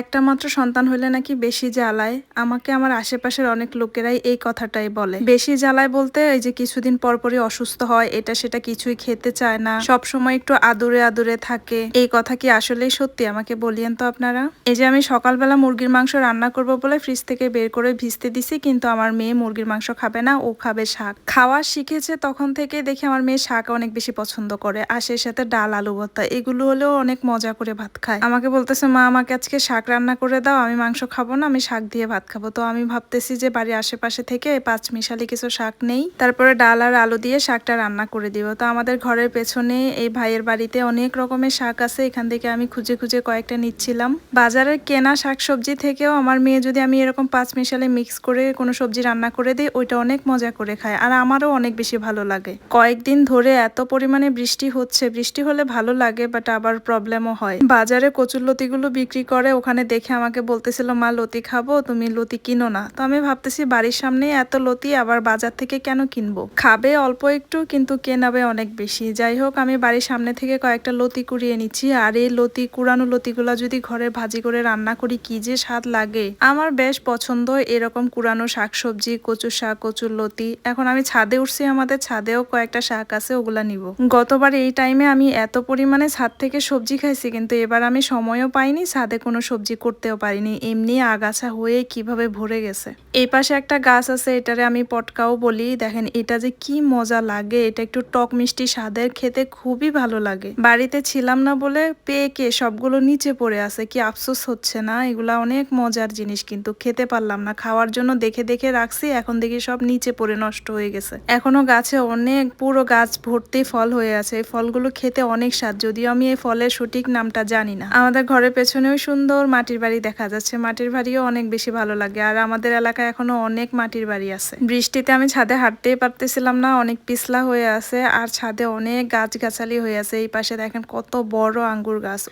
একটা মাত্র সন্তান হইলে নাকি বেশি জ্বালায়? আমাকে আমার আশেপাশের অনেক লোকেরাই এই কথাটাই বলে। বেশি জ্বালায় বলতে এই যে কিছুদিন পরপরই অসুস্থ হয়, এটা সেটা কিছুই খেতে চায় না। সব সময় একটু আদুরে আদুরে থাকে। এই কথা কি আসলেই সত্যি? আমাকে বলিয়েন তো আপনারা। এই যে আমি সকালবেলা মুরগির মাংস রান্না করব বলে ফ্রিজ থেকে বের করে ভিজতে দিছি, কিন্তু আমার মেয়ে মুরগির মাংস খাবে না, ও খাবে শাক। খাওয়া শিখেছে তখন থেকে দেখি আমার মেয়ে শাক অনেক বেশি পছন্দ করে, আর সেই সাথে ডাল, আলু ভর্তা, এগুলো হলেও অনেক মজা করে ভাত খায়। আমাকে বলতেছে, মা, আমাকে আজকে শাক রান্না করে দাও, আমি মাংস খাব না, আমি শাক দিয়ে ভাত খাব। তো আমি ভাবতেছি যে বাড়ির আশেপাশে থেকে পাঁচ মিশালি কিছু শাক নেই, তারপরে ডাল আর আলু দিয়ে শাকটা রান্না করে দিব। তো আমাদের ঘরের পেছনে এই ভাইয়ের বাড়িতে অনেক রকমের শাক আছে, এখান থেকে আমি খুঁজে খুঁজে কয়েকটা নিচ্ছিলাম। বাজারের কেনা শাক সবজি থেকেও আমার মেয়ে যদি আমি এরকম পাঁচ মিশালে মিক্স করে কোনো সবজি রান্না করে দিই, ওইটা অনেক মজা করে খায় আর আমারও অনেক বেশি ভালো লাগে। কয়েকদিন ধরে এত পরিমাণে বৃষ্টি হচ্ছে, বৃষ্টি হলে ভালো লাগে বাট আবার প্রবলেমও হয়। বাজারে কচুর লতিগুলো বিক্রি করে, ওখানে দেখে আমাকে বলতেছিল, মা, লতি খাব, তুমি লতি কিনো না। তো আমি ভাবতেছি, বাড়ির সামনে এত লতি, আবার বাজার থেকে কেন কিনবো? খাবে অল্প একটু, কিন্তু কেনাবে অনেক বেশি। যাই হোক, আমি বাড়ির সামনে থেকে কয়েকটা লতি কুড়িয়ে নিচ্ছি, আর এই লতি, কুড়ানো লতিগুলা যদি ঘরে ভাজি করে রান্না করি, কি যে স্বাদ লাগে। আমার বেশ পছন্দ এরকম কুড়ানো শাকসবজি, কচু শাক, কচুর লতি। এখন আমি ছাদে উঠছি, আমাদের ছাদেও কয়েকটা শাক আছে, ওগুলা নিব। গতবার এই টাইমে আমি এত পরিমাণে ছাদ থেকে সবজি খাইছি, কিন্তু এবার আমি সময়ও পাইনি, ছাদে কোনো সবজি করতেও পারিনি। এমনি আগাছা হয়ে কীভাবে ভরে গেছে। এই পাশে একটা গাছ আছে, এটারে আমি পটকাও বলি। দেখেন, এটা যে কি মজা লাগে। এটা একটু টক মিষ্টি স্বাদের, খেতে খুবই ভালো লাগে। বাড়িতে ছিলাম না বলে পেকে সবগুলো নিচে পড়ে আছে। কি আফসোস হচ্ছে না? এগুলা অনেক মজার জিনিস কিন্তু। খেতে পারলাম না। খাওয়ার জন্য দেখে দেখে রাখছি। এখন দেখি সব নিচে পড়ে নষ্ট হয়ে গেছে। এখনও গাছে অনেক পুরো গাছ ভর্তি ফল হয়ে আছে। এই ফলগুলো খেতে অনেক স্বাদ। যদিও আমি এই ফলের সঠিক নামটা জানি না। আমাদের ঘরের পেছনেও সুন্দর মাটির বাড়ি দেখা যাচ্ছে। মাটির বাড়িও অনেক বেশি ভালো লাগে। আর আমাদের এলাকায় এখনও অনেক মাটির বাড়ি আছে। বৃষ্টিতে আমি ছাদে হাঁটতেই পারতেছিলাম না, অনেক পিছলা হয়ে আছে। আর ছাদে অনেক গাছগাছালি হয়ে আছে। এই পাশে দেখেন কত বড় আঙ্গুর গাছ।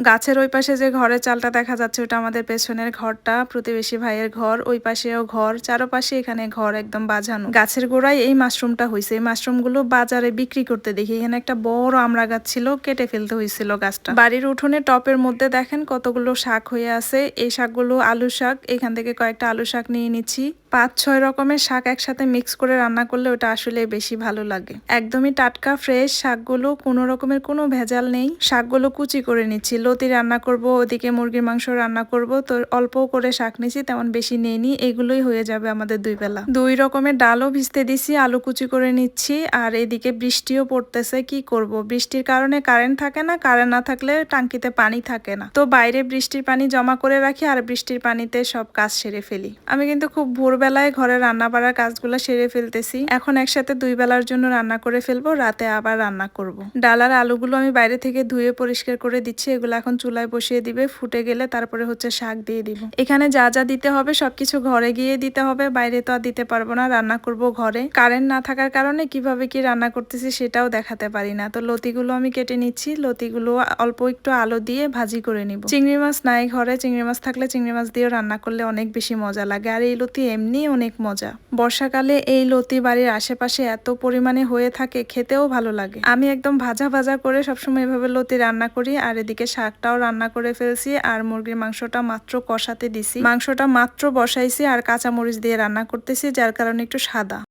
গাছের ওই পাশে যে ঘরের চালটা দেখা যাচ্ছে, ওটা আমাদের পেছনের ঘরটা, প্রতিবেশী ভাইয়ের ঘর, ওই পাশেও ঘর, চারপাশে এখানে ঘর একদম বাজানো গাছের গোড়ায় এই মাশরুমটা হয়েছে এই মাশরুমগুলো বাজারে বিক্রি করতে দেখি। এখানে একটা বড় আমড়া গাছ ছিল, কেটে ফেলতে হয়েছিল গাছটা। বাড়ির উঠোনে টপের মধ্যে দেখেন কতগুলো শাক হয়ে আছে। এই শাকগুলো আলু শাক। এখান থেকে কয়েকটা আলু শাক নিয়ে নিচ্ছি। পাঁচ ছয় রকমের শাক একসাথে মিক্স করে রান্না করলে ওটা আসলে বেশি ভালো লাগে। একদমই টাটকা ফ্রেশ শাকগুলো কোনো রকমের কোনো ভেজাল নেই। শাকগুলো কুচি করে নিচ্ছি। লতি রান্না করব, ওদিকে মুরগির মাংস রান্না করব। তো অল্প করে শাক নিছি, তেমন বেশি নেইনি এগুলোই হয়ে যাবে আমাদের দুই বেলা। দুই রকমের ডালও ভিজতে দিছি, আলু কুচি করে নিচ্ছি। আর এদিকে বৃষ্টিও পড়তেছে, কি করব? বৃষ্টির কারণে কারেন্ট থাকে না কারেন্ট না থাকলে টাঙ্কিতে পানি থাকে না। তো বাইরে বৃষ্টির পানি জমা করে রাখি, আর বৃষ্টির পানিতে সব কাজ সেরে ফেলি। আমি কিন্তু খুব ভোরবেলায় ঘরে রান্না বাড়ার কাজগুলো সেরে ফেলতেছি। এখন একসাথে দুই বেলার জন্য রান্না করে ফেলব, রাতে আবার রান্না করব। ডাল আর আলুগুলো আমি বাইরে থেকে ধুয়ে পরিষ্কার করে দিচ্ছি, এগুলো এখন চুলায় বসিয়ে দিবে, ফুটে গেলে তারপরে হচ্ছে শাক দিয়ে দিব। এখানে যা যা দিতে হবে সবকিছু ঘরে গিয়ে দিতে হবে, বাইরে তো আর দিতে পারব না, রান্না করব ঘরে। কারেন্ট না থাকার কারণে কীভাবে কি রান্না করতেছি সেটাও দেখাতে পারি না। তো লতিগুলো আমি কেটে নিচ্ছি, লতিগুলো অল্প একটু আলো দিয়ে ভাজি করে নিব। চিংড়ি মাছ নাই ঘরে, চিংড়ি মাছ থাকলে চিংড়ি মাছ দিয়েও রান্না করলে অনেক বেশি মজা লাগে। আর এই লতি এমনি অনেক মজা। বর্ষাকালে এই লতি বাড়ির আশেপাশে এত পরিমাণে হয়ে থাকে, খেতেও ভালো লাগে। আমি একদম ভাজা ভাজা করে সবসময় এভাবে লতি রান্না করি, আর এদিকে শাকটাও রান্না করে ফেলছি, আর মুরগির মাংসটা মাত্র কষাতে দিছি। মাংসটা মাত্র বসাইছি, আর কাঁচামরিচ দিয়ে রান্না করতেছি, যার কারণে একটু সাদা।